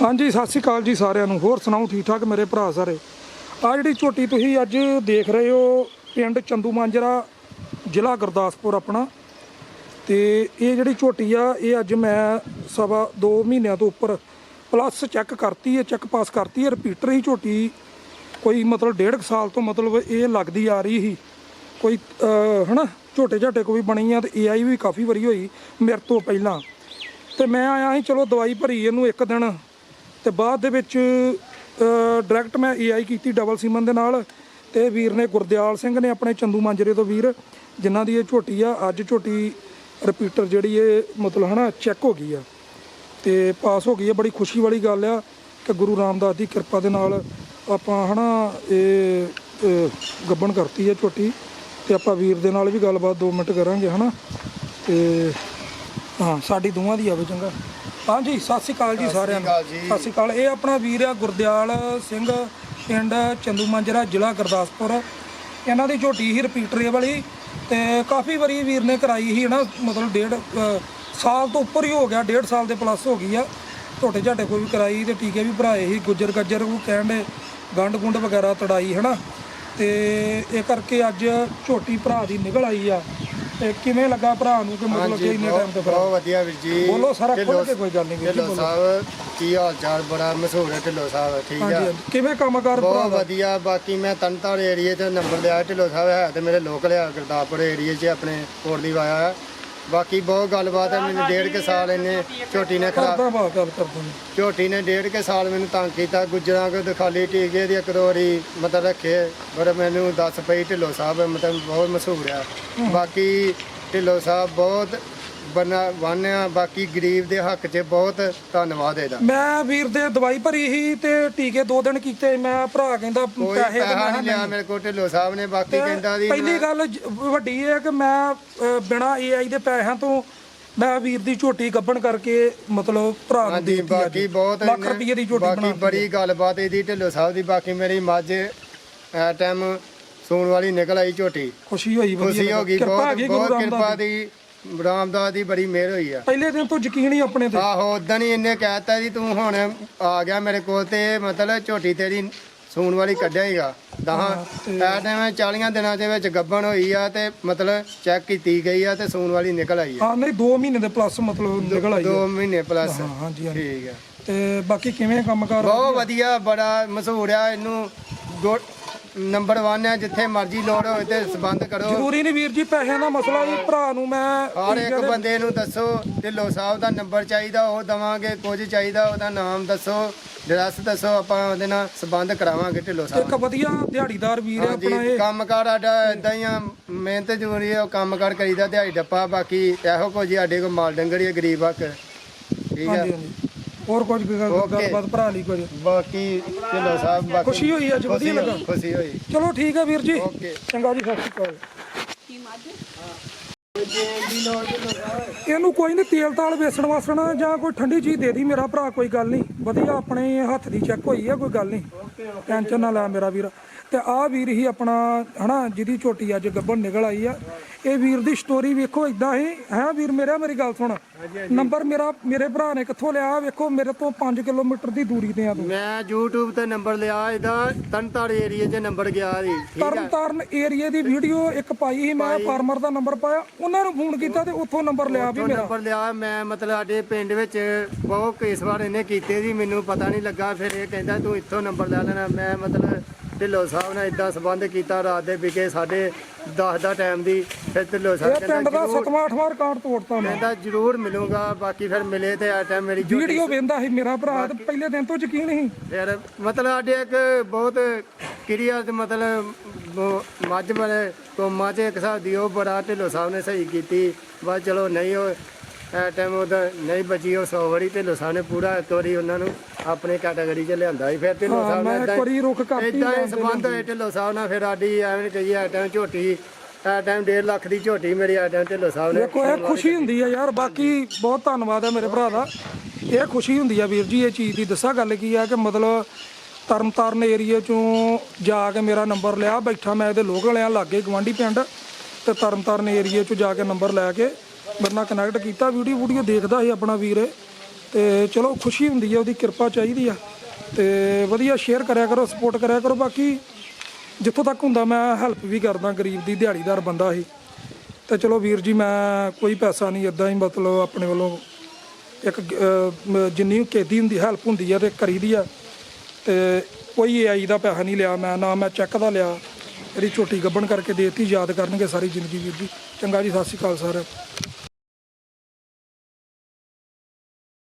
ਹਾਂਜੀ ਸਤਿ ਸ਼੍ਰੀ ਅਕਾਲ ਜੀ ਸਾਰਿਆਂ ਨੂੰ। ਹੋਰ ਸੁਣਾਓ ਠੀਕ ਠਾਕ ਮੇਰੇ ਭਰਾ ਸਾਰੇ? ਆ ਜਿਹੜੀ ਝੋਟੀ ਤੁਸੀਂ ਅੱਜ ਦੇਖ ਰਹੇ ਹੋ ਪਿੰਡ ਚੰਦੂ ਮਾਂਜਰਾ ਜ਼ਿਲ੍ਹਾ ਗੁਰਦਾਸਪੁਰ ਆਪਣਾ। ਤੇ ਇਹ ਜਿਹੜੀ ਝੋਟੀ ਆ ਇਹ ਅੱਜ ਮੈਂ ਸਵਾ 2 ਮਹੀਨਿਆਂ ਤੋਂ ਉੱਪਰ ਪਲੱਸ ਚੈੱਕ ਕਰਤੀ ਹੈ ਚੈੱਕ ਪਾਸ ਕਰਤੀ ਹੈ ਰਿਪੀਟਰ ਹੀ ਝੋਟੀ ਕੋਈ ਮਤਲਬ ਡੇਢ ਕੁ ਸਾਲ ਤੋਂ ਮਤਲਬ ਇਹ ਲੱਗਦੀ ਆ ਰਹੀ ਸੀ। ਕੋਈ ਅਹ, ਹਨਾ ਝੋਟੇ ਝਾਟੇ ਕੋਈ ਬਣੀ ਆ ਤੇ ਏਆਈ ਵੀ ਕਾਫੀ ਵਾਰੀ ਹੋਈ ਮੇਰੇ ਤੋਂ ਪਹਿਲਾਂ। ਤੇ ਮੈਂ ਆਇਆ ਸੀ ਚਲੋ ਦਵਾਈ ਭਰੀ ਇਹਨੂੰ ਇੱਕ ਦਿਨ। ਤੇ ਬਾਅਦ ਦੇ ਵਿੱਚ ਡਾਇਰੈਕਟ ਮੈਂ ਏਆਈ ਕੀਤੀ ਡਬਲ ਸੀਮਨ ਦੇ ਨਾਲ ਤੇ ਵੀਰ ਨੇ ਗੁਰਦਿਆਲ ਸਿੰਘ ਨੇ ਆਪਣੇ ਚੰਦੂ ਮਾਂਜਰੇ ਤੋਂ ਵੀਰ, ਜਿਨ੍ਹਾਂ ਦੀ ਇਹ ਝੋਟੀ ਆ, ਅੱਜ ਝੋਟੀ ਰਿਪੀਟਰ ਜਿਹੜੀ ਇਹ ਮਤਲਬ ਹਨਾ ਚੈੱਕ ਹੋ ਗਈ ਆ ਤੇ ਪਾਸ ਹੋ ਗਈ ਆ, ਬੜੀ ਖੁਸ਼ੀ ਵਾਲੀ ਗੱਲ ਆ ਕਿ ਗੁਰੂ ਰਾਮਦਾਸ ਦੀ ਕਿਰਪਾ ਦੇ ਨਾਲ ਆਪਾਂ ਹਨਾ ਇਹ ਗੱਬਣ ਕਰਤੀ ਹੈ ਝੋਟੀ ਤੇ ਆਪਾਂ ਵੀਰ ਦੇ ਨਾਲ ਵੀ ਗੱਲਬਾਤ 2 ਮਿੰਟ ਕਰਾਂਗੇ ਹਨਾ ਤੇ, ਹਾਂ, ਸਾਡੀ ਦੋਵਾਂ ਦੀ ਆਵੇ ਚੰਗਾ। ਹਾਂਜੀ ਸਤਿ ਸ਼੍ਰੀ ਅਕਾਲ ਜੀ ਸਾਰਿਆਂ ਨੂੰ। ਸਤਿ ਸ਼੍ਰੀ ਅਕਾਲ। ਇਹ ਆਪਣਾ ਵੀਰ ਆ ਗੁਰਦਿਆਲ ਸਿੰਘ ਪਿੰਡ ਚੰਦੂ ਮਾਂਜਰਾ ਜ਼ਿਲ੍ਹਾ ਗੁਰਦਾਸਪੁਰ। ਇਹਨਾਂ ਦੀ ਝੋਟੀ ਹੀ ਰਿਪੀਟਰ ਵਾਲੀ ਤੇ ਕਾਫੀ ਵਾਰੀ ਵੀਰ ਨੇ ਕਰਾਈ ਸੀ ਹਨਾ ਮਤਲਬ ਡੇਢ ਸਾਲ ਤੋਂ ਉੱਪਰ ਹੀ ਹੋ ਗਿਆ ਡੇਢ ਸਾਲ ਦੇ ਪਲੱਸ ਹੋ ਗਈ ਆ। ਝੋਟੇ ਝਾਟੇ ਕੋਈ ਵੀ ਕਰਾਈ ਤੇ ਟੀਕੇ ਵੀ ਭਰਾਏ ਸੀ ਗੁੱਜਰ ਗੱਜਰ ਉਹ ਕਹਿੰਦੇ ਗੰਡ ਗੁੰਡ ਵਗੈਰਾ ਤੜਾਈ ਹਨਾ। ਤੇ ਇਹ ਕਰਕੇ ਅੱਜ ਝੋਟੀ ਭਰਾ ਦੀ ਨਿਕਲ ਆਈ ਆ। ਤੇ ਕਿਵੇਂ ਲੱਗਾ ਭਰਾ ਨੂੰ ਕਿ ਮਤਲਬ ਕਿ ਇੰਨੇ ਟਾਈਮ ਤੋਂ ਬਹੁਤ ਵਧੀਆ ਵੀਰ ਜੀ। ਬੋਲੋ ਸਾਰਾ ਖੁੱਲ ਕੇ ਕੋਈ ਗੱਲ ਨਹੀਂ ਵੀਰ ਜੀ ਢਿੱਲੋਂ ਬੋਲੋ। ਸਾਹਿਬ ਕੀ ਹਾਲ ਚਾਲ? ਬੜਾ ਮਸ਼ਹੂਰ ਹੈ ਢਿੱਲੋਂ ਸਾਹਿਬ ਠੀਕ ਹਾਂਜੀ ਆ? ਹਾਂਜੀ ਕਿਵੇਂ ਕੰਮਕਾਰ ਭਰਾ ਬਹੁਤ ਦਾ? ਵਧੀਆ ਬਾਕੀ ਮੈਂ ਤਨਤਾਰ ਏਰੀਏ ਤੇ ਨੰਬਰ ਲਿਆ ਢਿੱਲੋਂ ਸਾਹਿਬ ਹੈ ਤੇ ਮੇਰੇ ਲੋਕਲ ਆ ਗੁਰਦਾਸਪੁਰ ਏਰੀਏ 'ਚ ਆਪਣੇ ਕੋਟਲੀ ਵਾਇਆ ਹੈ। ਬਾਕੀ ਬਹੁਤ ਗੱਲਬਾਤ ਹੈ ਮੈਨੂੰ ਡੇਢ ਕੇ ਸਾਲ ਇਹਨੇ ਝੋਟੀ ਨੇ ਖਰਾਬ ਕਰਦਾ ਬਾ ਗੱਲ ਕਰਦਾ ਮੈਂ। ਝੋਟੀ ਨੇ ਡੇਢ ਕੇ ਸਾਲ ਮੈਨੂੰ ਤੰਗ ਕੀਤਾ ਗੁੱਜਰਾਂ ਕੋ ਦਿਖਾਲੀ ਟੀਕੇ ਦੀ ਇੱਕ ਦੋ ਵਾਰੀ ਮਤਲਬ ਰੱਖੇ ਪਰ ਮੈਨੂੰ ਦੱਸ ਪਈ ਢਿੱਲੋਂ ਸਾਹਿਬ ਮਤਲਬ ਬਹੁਤ ਮਸ਼ਹੂਰ ਆ ਬਾਕੀ ਢਿੱਲੋਂ ਸਾਹਿਬ ਬਹੁਤ ਬਨਾ ਵਾਨਿਆ ਬਾਕੀ ਗਰੀਬ ਦੇ ਹੱਕ 'ਚ ਬਹੁਤ ਧੰਨਵਾਦ ਇਹਦਾ। ਮੈਂ ਵੀਰ ਦੇ ਦਵਾਈ ਭਰੀ ਸੀ ਤੇ ਟੀਕੇ ਦੋ ਦਿਨ ਕੀਤੇ ਮੈਂ ਭਰਾ ਕਹਿੰਦਾ ਕੋਈ ਪੈਸੇ ਤੇ ਪੈਸਾ ਮੈਂ ਨਹੀਂ ਲਿਆ ਮੇਰੇ ਕੋਲ ਢਿੱਲੋਂ ਸਾਹਿਬ ਨੇ ਬਾਕੀ ਕਹਿੰਦਾ ਦੀ ਪਹਿਲੀ ਗੱਲ ਜ- ਵੱਡੀ ਇਹ ਹੈ ਕਿ ਮੈਂ ਅ, ਬਿਨਾਂ ਏਆਈ ਦੇ ਪੈਸਿਆਂ ਤੋਂ ਮੈਂ ਵੀਰ ਦੀ ਝੋਟੀ ਗੱਬਣ ਕਰਕੇ ਮਤਲਬ ਭਰਾ ਨੂੰ ਹਾਂਜੀ ਦੇਤੀ ਬਾਕੀ ਬਹੁਤ ਲੱਖ ਇਹਨੇ- ਰੁਪਏ ਦੀ ਝੋਟੀ ਬਾਕੀ ਬਣਾ ਬੜੀ ਗੱਲਬਾਤ ਇਹਦੀ ਢਿੱਲੋਂ ਸਾਹਿਬ ਦੀ ਬਾਕੀ ਮੇਰੀ ਮੱਝ ਐ ਟਾਈਮ ਸੂਣ ਵਾਲੀ ਨਿਕਲ ਆਈ ਝੋਟੀ। ਖੁਸ਼ੀ ਹੋਈ ਖੁਸ਼ੀ ਵਧੀਆ ਹੋ ਗਈ ਕਿਰਪਾ ਬਹੁਤ ਹੈਗੀ ਗੁਰੂ ਬਹੁਤ ਰਾਮਦਾਸ ਕਿਰਪਾ। ਦੀ। ਰਾਮਦਾਸ ਦੀ ਬੜੀ ਮਿਹਰ ਹੋਈ ਆ। ਪਹਿਲੇ ਦਿਨ ਤੋਂ ਯਕੀਨ ਹੀ ਆਪਣੇ ਤੇ। ਆਹੋ ਉਦੋਂ ਹੀ ਇਹਨੇ ਕਹਿਤਾ ਜੀ ਤੂੰ ਹੁਣ ਆ ਗਿਆ ਮੇਰੇ ਕੋਲ ਤੇ ਮਤਲਬ ਝੋਟੀ ਤੇਰੀ ਸੂਣ ਵਾਲੀ ਕੱਢਿਆਏਗਾ ਦਹਾਂ ਐ ਟਾਈਮ 40 ਦਿਨਾਂ ਦੇ ਵਿੱਚ ਗੱਬਣ ਹੋਈ ਆ ਤੇ ਮਤਲਬ ਚੈੱਕ ਕੀਤੀ ਗਈ ਆ ਤੇ ਸੂਣ ਵਾਲੀ ਨਿਕਲ ਆਈ ਆ। ਹਾਂ ਨਹੀਂ 2 ਮਹੀਨੇ ਦੇ ਪਲੱਸ ਮਤਲਬ ਨਿਕਲ ਆਈ ਹੈ। 2 ਮਹੀਨੇ ਪਲੱਸ ਹਾਂ ਹਾਂਜੀ ਹਾਂਜੀ। ਠੀਕ ਆ। ਤੇ ਬਾਕੀ ਕਿਵੇਂ ਕੰਮਕਾਰ? ਬਹੁਤ ਵਧੀਆ ਬੜਾ ਮਸ਼ਹੂਰ ਆ ਇਹਨੂੰ ਨੰਬਰ 1 ਆ ਜਿੱਥੇ ਮਰਜ਼ੀ ਲੋੜ ਹੋਵੇ ਤੇ ਸੰਬੰਧ ਕਰੋ। ਜ਼ਰੂਰੀ ਨਹੀਂ ਵੀਰ ਜੀ ਪੈਸਿਆਂ ਦਾ ਮਸਲਾ ਵੀ ਭਰਾ ਨੂੰ ਮੈਂ ਹਰ ਇੱਕ ਬੰਦੇ ਨੂੰ ਦੱਸੋ ਢਿੱਲੋਂ ਸਾਹਿਬ ਦਾ ਨੰਬਰ ਚਾਹੀਦਾ ਉਹ ਦਵਾਂਗੇ ਕੁਝ ਚਾਹੀਦਾ ਉਹਦਾ ਨਾਮ ਦੱਸੋ ਐਡਰੈਸ ਦੱਸੋ ਆਪਾਂ ਉਹਦੇ ਨਾਲ ਸੰਬੰਧ ਕਰਾਵਾਂਗੇ ਢਿੱਲੋਂ ਸਾਹਿਬ ਇੱਕ ਵਧੀਆ ਦਿਹਾੜੀਦਾਰ ਵੀਰ ਹੈ ਆਪਣਾ ਹਾਂਜੀ ਇਹ। ਕੰਮਕਾਰ ਸਾਡਾ ਇਦਾਂ ਹੀ ਆ ਮਿਹਨਤ ਜ਼ਰੂਰੀ ਹੈ ਉਹ ਕੰਮਕਾਰ ਕਰੀਦਾ ਦਿਹਾੜੀ ਡੱਪਾ ਬਾਕੀ ਇਹੋ ਕੁਝ ਸਾਡੇ ਕੋਲ ਮਾਲ ਡੰਗਰੀ ਹੈ ਗਰੀਬ ਹੱਕ। ਠੀਕ ਹੈ ਹਾਂਜੀ ਹਾਂਜੀ। ਹੋਰ ਕੁਝ ਗੱਲ- Okay. ਗੱਲਬਾਤ ਭਰਾ ਲਈ ਕੁਝ ਬਾਕੀ ਢਿੱਲੋਂ ਸਾਹਿਬ ਬਾਕੀ ਖੁਸ਼ੀ ਹੋਈ ਅੱਜ ਵਧੀਆ ਖੁਸ਼ੀ ਲੱਗਾ। ਖੁਸ਼ੀ ਹੋਈ। ਚਲੋ ਠੀਕ ਹੈ ਵੀਰ ਜੀ। ਓਕੇ ਚੰਗਾ ਜੀ ਸਤਿ ਸ਼੍ਰੀ ਅਕਾਲ। ਇਹਨੂੰ ਕੋਈ ਨਹੀਂ ਤੇਲ ਤਾਲ ਵੇਸਣ ਵਾਸਣ ਜਾਂ ਕੋਈ ਠੰਡੀ ਚੀਜ਼ ਦੇ ਦੀ ਮੇਰਾ ਭਰਾ ਕੋਈ ਗੱਲ ਨਹੀਂ ਵਧੀਆ ਆਪਣੇ ਹੱਥ ਦੀ ਚੈੱਕ ਹੋਈ ਆ ਕੋਈ ਗੱਲ ਨਹੀਂ ਟੈਨਸ਼ਨ ਨਾ ਲੈ ਮੇਰਾ ਵੀਰ। ਤੇ ਆਹ ਵੀਰ ਹੀ ਆਪਣਾ ਹਨਾ ਜਿਹਦੀ ਝੋਟੀ ਅੱਜ ਗੱਬਣ ਨਿਕਲ ਆਈ ਆ। ਇਹ ਵੀਰ ਦੀ ਸਟੋਰੀ ਵੇਖੋ ਇਦਾਂ ਹੀ। ਹੈ ਵੀਰ ਮੇਰਾ ਮੇਰੀ ਗੱਲ ਸੁਣ। ਨੰਬਰ ਮੇਰਾ ਮੇਰੇ ਭਰਾ ਨੇ ਕਿੱਥੋਂ ਲਿਆ ਵੇਖੋ ਮੇਰੇ ਤੋਂ 5 ਕਿਲੋਮੀਟਰ ਦੀ ਦੂਰੀ ਤੇ ਆ ਤੂੰ। ਮੈਂ YouTube ਤੇ ਨੰਬਰ ਲਿਆ ਇਹਦਾ ਤਨਤਾਰ ਏਰੀਏ 'ਚ ਨੰਬਰ ਗਿਆ ਸੀ ਠੀਕ ਤਰਨ ਤਾਰਨ ਏਰੀਏ ਦੀ ਵੀਡੀਓ ਇੱਕ ਪਾਈ ਸੀ ਮੈਂ ਫਾਰਮਰ ਦਾ ਨੰਬਰ ਪਾਇਆ। ਉਹਨਾਂ ਨੂੰ ਫੋਨ ਕੀਤਾ ਤੇ ਉੱਥੋਂ ਨੰਬਰ ਲਿਆ ਵੀ ਮੇਰਾ। ਨੰਬਰ ਲਿਆ ਮੈਂ ਮਤਲਬ ਸਾਡੇ ਪਿੰਡ ਵਿੱਚ ਬਹੁਤ ਕੇਸ ਵਾਰ ਇਹਨੇ ਕੀਤੇ ਸੀ ਮੈਨੂੰ ਪਤਾ ਨਹੀਂ ਲੱਗਾ ਫਿਰ ਇਹ ਕਹਿੰਦਾ ਤੂੰ ਇੱਥੋਂ ਨੰਬਰ ਲੈ ਲੈਣਾ ਮੈਂ ਮਤਲਬ ਢਿੱਲੋਂ ਸਾਹਿਬ ਨਾਲ ਇਦਾਂ ਸੰਬੰਧ ਕੀਤਾ ਰਾਤ ਦੇ ਵਿਕੇ ਸਾਡੇ 10 ਦਾ ਟਾਈਮ ਦੀ ਫਿਰ ਢਿੱਲੋਂ ਸਾਹਿਬ ਇਹ ਪਿੰਡ ਦਾ ਜ਼ਰੂਰ- ਸਤਵਾਂ ਅੱਠਵਾਂ ਰਿਕਾਰਡ ਤੋੜਤਾ ਮੈਂ ਕਹਿੰਦਾ ਜ਼ਰੂਰ ਮਿਲੂੰਗਾ ਬਾਕੀ ਫਿਰ ਮਿਲੇ ਤੇ ਆ ਟਾਈਮ ਮੇਰੀ ਵੀਡੀਓ ਵੇਂਦਾ ਸੀ ਮੇਰਾ ਭਰਾ ਤੇ ਪਹਿਲੇ ਦਿਨ ਤੋਂ ਯਕੀਨ ਸੀ। ਫਿਰ ਮਤਲਬ ਸਾਡੇ ਇੱਕ ਬਹੁਤ ਕਿਰਿਆ ਤੇ ਮਤਲਬ ਬ- ਮੱਝ ਬਣੇ ਕੋਮਾ ਚ ਇੱਕ ਹਿਸਾਬ ਦੀ ਉਹ ਬੜਾ ਢਿੱਲੋਂ ਸਾਹਿਬ ਨੇ ਸਹੀ ਕੀਤੀ। ਬਸ ਚਲੋ ਨਹੀਂ ਉਹ ਐ ਟਾਈਮ ਉਹਦਾ ਨਹੀਂ ਬਚੀ ਉਹ 100 ਵਾਰੀ ਢਿੱਲੋਂ ਸਾਹਿਬ ਨੇ ਪੂਰਾ ਇੱਕ ਵਾਰੀ ਉਹਨਾਂ ਨੂੰ ਆਪਣੇ ਕੈਟਾਗਰੀ 'ਚ ਲਿਆਂਦਾ ਸੀ ਫਿਰ ਢਿੱਲੋਂ ਹਾਂ, ਸਾਹਿਬ ਨੇ ਇੱਕ ਵਾਰੀ ਰੁੱਖ ਕਰਤੀ ਇਦਾਂ ਹੀ ਸੰਬੰਧ ਹੋਏ ਢਿੱਲੋਂ ਸਾਹਿਬ ਨਾਲ ਫਿਰ ਸਾਡੀ ਐਵੇਂ ਕਹੀ ਐ ਟਾਈਮ ਝੋਟੀ ਐ ਟਾਈਮ 1.5 ਲੱਖ ਦੀ ਝੋਟੀ ਮੇਰੀ ਐ ਟਾਈਮ ਢਿੱਲੋਂ ਸਾਹਿਬ ਨੇ ਦੇਖੋ ਇਹ ਖੁਸ਼ੀ ਹੁੰਦੀ ਆ ਯਾਰ ਬਾਕੀ ਬਹੁਤ ਧੰਨਵਾਦ ਹੈ ਮੇਰੇ ਭਰਾ ਦਾ। ਇਹ ਖੁਸ਼ੀ ਹੁੰਦੀ ਆ ਵੀਰ ਜੀ ਇਹ ਚੀਜ਼ ਦੀ। ਦੱਸਾਂ ਗੱਲ ਕੀ ਆ ਕਿ ਮਤਲਬ ਤਰਨ ਤਾਰਨ ਏਰੀਏ ਚੋਂ ਜਾ ਕੇ ਮੇਰਾ ਨੰਬਰ ਲਿਆ ਬੈਠਾ ਮੈਂ ਇਹਦੇ ਲੋਕਲ ਆ ਲਾਗੇ ਗਵਾਂਢੀ ਪਿੰਡ ਤੇ ਤਰਨ ਤਾਰਨ ਏਰੀਏ ਚੋਂ ਜਾ ਕੇ ਨੰਬਰ ਲੈ ਕੇ ਮੇਰੇ ਨਾਲ ਕਨੈਕਟ ਕੀਤਾ ਵੀਡੀਓ ਵੀਡੀਓ ਦੇਖਦਾ ਸੀ ਆਪਣਾ ਵੀਰ। ਇਹ ਤੇ ਚਲੋ ਖੁਸ਼ੀ ਹੁੰਦੀ ਹੈ ਉਹਦੀ ਕਿਰਪਾ ਚਾਹੀਦੀ ਆ। ਤੇ ਵਧੀਆ ਸ਼ੇਅਰ ਕਰਿਆ ਕਰੋ ਸਪੋਰਟ ਕਰਿਆ ਕਰੋ। ਬਾਕੀ ਜਿੱਥੋਂ ਤੱਕ ਹੁੰਦਾ ਮੈਂ ਹੈਲਪ ਵੀ ਕਰਦਾ ਗਰੀਬ ਦੀ ਦਿਹਾੜੀਦਾਰ ਬੰਦਾ ਸੀ। ਤੇ ਚਲੋ ਵੀਰ ਜੀ ਮੈਂ ਕੋਈ ਪੈਸਾ ਨਹੀਂ ਇਦਾਂ ਹੀ ਮਤਲਬ ਆਪਣੇ ਵੱਲੋਂ ਇੱਕ ਅਹ, ਮ- ਜਿੰਨੀ ਕੀਤੀ ਹੁੰਦੀ ਹੈਲਪ ਹੁੰਦੀ ਆ ਤੇ ਕਰੀਦੀ ਆ। ਤੇ ਕੋਈ ਏਆਈ ਦਾ ਪੈਸਾ ਨਹੀਂ ਲਿਆ ਮੈਂ ਨਾ ਮੈਂ ਚੈੱਕ ਦਾ ਲਿਆ। ਇਹਦੀ ਛੋਟੀ ਗੱਬਣ ਕਰਕੇ ਦੇਤੀ ਯਾਦ ਕਰਨਗੇ ਸਾਰੀ ਜ਼ਿੰਦਗੀ ਵੀਰ ਜੀ। ਚੰਗਾ ਜੀ ਸਤਿ ਸ਼੍ਰੀ ਅਕਾਲ ਸਰ